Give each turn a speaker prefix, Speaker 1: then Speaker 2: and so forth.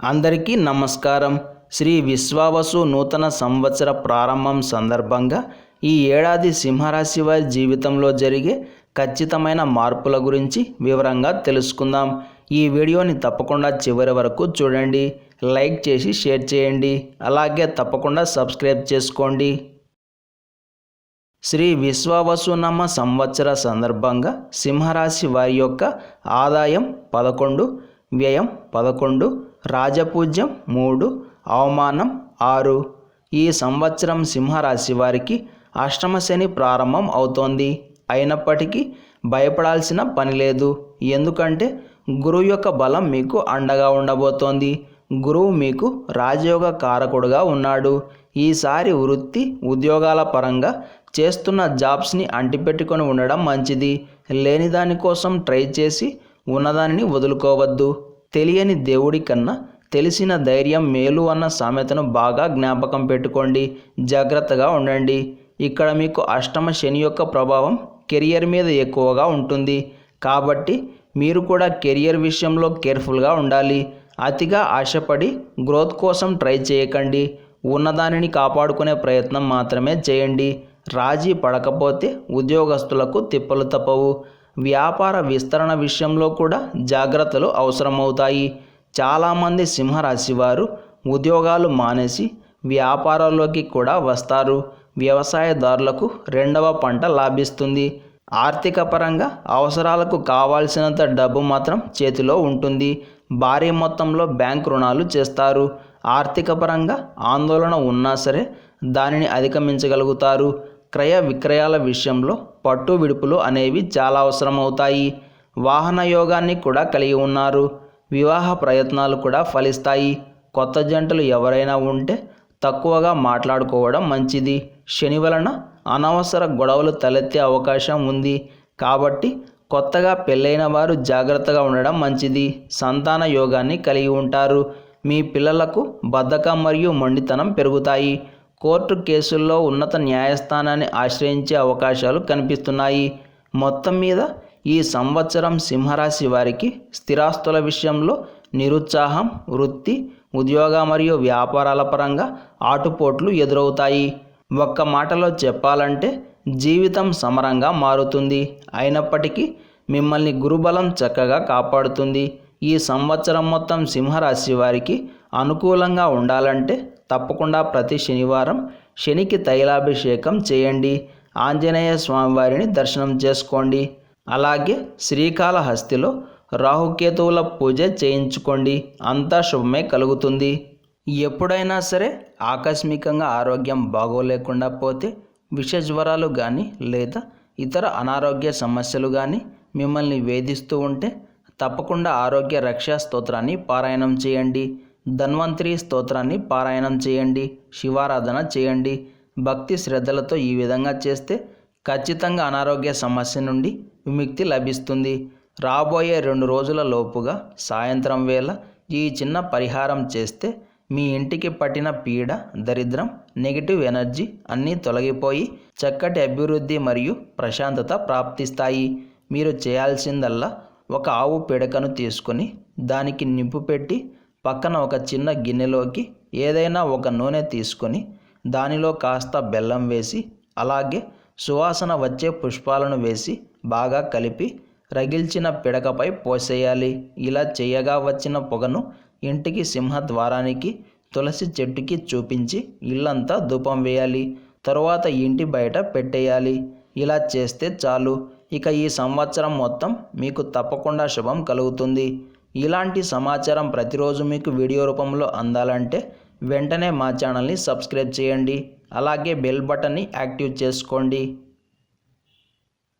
Speaker 1: అందరికీ నమస్కారం. శ్రీ విశ్వావసు నూతన సంవత్సర ప్రారంభం సందర్భంగా ఈ ఏడాది సింహరాశి వారి జీవితంలో జరిగే ఖచ్చితమైన మార్పుల గురించి వివరంగా తెలుసుకుందాం. ఈ వీడియోని తప్పకుండా చివరి వరకు చూడండి. లైక్ చేసి షేర్ చేయండి. అలాగే తప్పకుండా సబ్స్క్రైబ్ చేసుకోండి. శ్రీ విశ్వావసునామ సంవత్సర సందర్భంగా సింహరాశి వారి యొక్క ఆదాయం పదకొండు వ్యయం పదకొండు రాజపూజ్యం మూడు అవమానం ఆరు. ఈ సంవత్సరం సింహరాశి వారికి అష్టమ శని ప్రారంభం అవుతోంది. అయినప్పటికీ భయపడాల్సిన పని లేదు. ఎందుకంటే గురువు యొక్క బలం మీకు అండగా ఉండబోతోంది. గురువు మీకు రాజయోగ కారకుడుగా ఉన్నాడు. ఈసారి వృత్తి ఉద్యోగాల పరంగా చేస్తున్న జాబ్స్ని అంటిపెట్టుకొని ఉండడం మంచిది. లేని దానికోసం ట్రై చేసి ఉన్నదానిని వదులుకోవద్దు. తెలియని దేవుడి కన్నా తెలిసిన ధైర్యం మేలు అన్న సామెతను బాగా జ్ఞాపకం పెట్టుకోండి. జాగ్రత్తగా ఉండండి. ఇక్కడ మీకు అష్టమ శని యొక్క ప్రభావం కెరియర్ మీద ఎక్కువగా ఉంటుంది. కాబట్టి మీరు కూడా కెరియర్ విషయంలో కేర్ఫుల్గా ఉండాలి. అతిగా ఆశపడి గ్రోత్ కోసం ట్రై చేయకండి. ఉన్నదానిని కాపాడుకునే ప్రయత్నం మాత్రమే చేయండి. రాజీ పడకపోతే ఉద్యోగస్తులకు తిప్పలు తప్పవు. వ్యాపార విస్తరణ విషయంలో కూడా జాగ్రత్తలు అవసరమవుతాయి. చాలామంది సింహరాశి వారు ఉద్యోగాలు మానేసి వ్యాపారాల్లోకి కూడా వస్తారు. వ్యవసాయదారులకు రెండవ పంట లాభిస్తుంది. ఆర్థిక పరంగా అవసరాలకు కావాల్సినంత డబ్బు మాత్రం చేతిలో ఉంటుంది. భారీ మొత్తంలో బ్యాంక్ రుణాలు చేస్తారు. ఆర్థిక పరంగా ఆందోళన ఉన్నా సరే దానిని అధిగమించగలుగుతారు. క్రయ విక్రయాల విషయంలో పట్టు విడుపులు అనేవి చాలా అవసరమవుతాయి. వాహన యోగాన్ని కూడా కలిగి ఉన్నారు. వివాహ ప్రయత్నాలు కూడా ఫలిస్తాయి. కొత్త జంటలు ఎవరైనా ఉంటే తక్కువగా మాట్లాడుకోవడం మంచిది. శని వలన అనవసర గొడవలు తలెత్తే అవకాశం ఉంది. కాబట్టి కొత్తగా పెళ్ళైన వారు జాగ్రత్తగా ఉండడం మంచిది. సంతాన యోగాన్ని కలిగి ఉంటారు. మీ పిల్లలకు బద్ధకం మరియు మొండితనం పెరుగుతాయి. కోర్టు కేసుల్లో ఉన్నత న్యాయస్థానాన్ని ఆశ్రయించే అవకాశాలు కనిపిస్తున్నాయి. మొత్తం మీద ఈ సంవత్సరం సింహరాశి వారికి స్థిరాస్తుల విషయంలో నిరుత్సాహం వృత్తి ఉద్యోగ మరియు వ్యాపారాల పరంగా ఆటుపోట్లు ఎదురవుతాయి. ఒక్క మాటలో చెప్పాలంటే జీవితం సమరంగా మారుతుంది. అయినప్పటికీ మిమ్మల్ని గురుబలం చక్కగా కాపాడుతుంది. ఈ సంవత్సరం మొత్తం సింహరాశి వారికి అనుకూలంగా ఉండాలంటే తప్పకుండా ప్రతి శనివారం శనికి తైలాభిషేకం చేయండి. ఆంజనేయ స్వామివారిని దర్శనం చేసుకోండి. అలాగే శ్రీకాళహస్తిలో రాహుకేతువుల పూజ చేయించుకోండి. అంతా శుభమే కలుగుతుంది. ఎప్పుడైనా సరే ఆకస్మికంగా ఆరోగ్యం బాగోలేకుండా పోతే విష జ్వరాలు కానీ లేదా ఇతర అనారోగ్య సమస్యలు కానీ మిమ్మల్ని వేధిస్తూ ఉంటే తప్పకుండా ఆరోగ్య రక్షా స్తోత్రాన్ని పారాయణం చేయండి. ధన్వంతరి స్తోత్రాన్ని పారాయణం చేయండి శివారాధన చేయండి. భక్తి శ్రద్ధలతో ఈ విధంగా చేస్తే ఖచ్చితంగా అనారోగ్య సమస్య నుండి విముక్తి లభిస్తుంది. రాబోయే రెండు రోజుల లోపుగా సాయంత్రం వేళ ఈ చిన్న పరిహారం చేస్తే మీ ఇంటికి పట్టిన పీడ దరిద్రం నెగిటివ్ ఎనర్జీ అన్నీ తొలగిపోయి చక్కటి అభివృద్ధి మరియు ప్రశాంతత ప్రాప్తిస్తాయి. మీరు చేయాల్సిందల్లా ఒక ఆవు పిడకను తీసుకొని దానికి నింపు పెట్టి పక్కన ఒక చిన్న గిన్నెలోకి ఏదైనా ఒక నూనె తీసుకొని దానిలో కాస్త బెల్లం వేసి అలాగే సువాసన వచ్చే పుష్పాలను వేసి బాగా కలిపి రగిల్చిన పిడకపై పోసేయాలి. ఇలా చేయగా వచ్చిన పొగను ఇంటికి సింహద్వారానికి తులసి చెట్టుకి చూపించి ఇల్లంతా ధూపం వేయాలి. తరువాత ఇంటి బయట పెట్టేయాలి. ఇలా చేస్తే చాలు. ఇక ఈ సంవత్సరం మొత్తం మీకు తప్పకుండా శుభం కలుగుతుంది. ఇలాంటి సమాచారం ప్రతిరోజు మీకు వీడియో రూపంలో అందాలంటే వెంటనే మా ఛానల్ని సబ్స్క్రైబ్ చేయండి. అలాగే బెల్ బటన్ని యాక్టివ్ చేసుకోండి.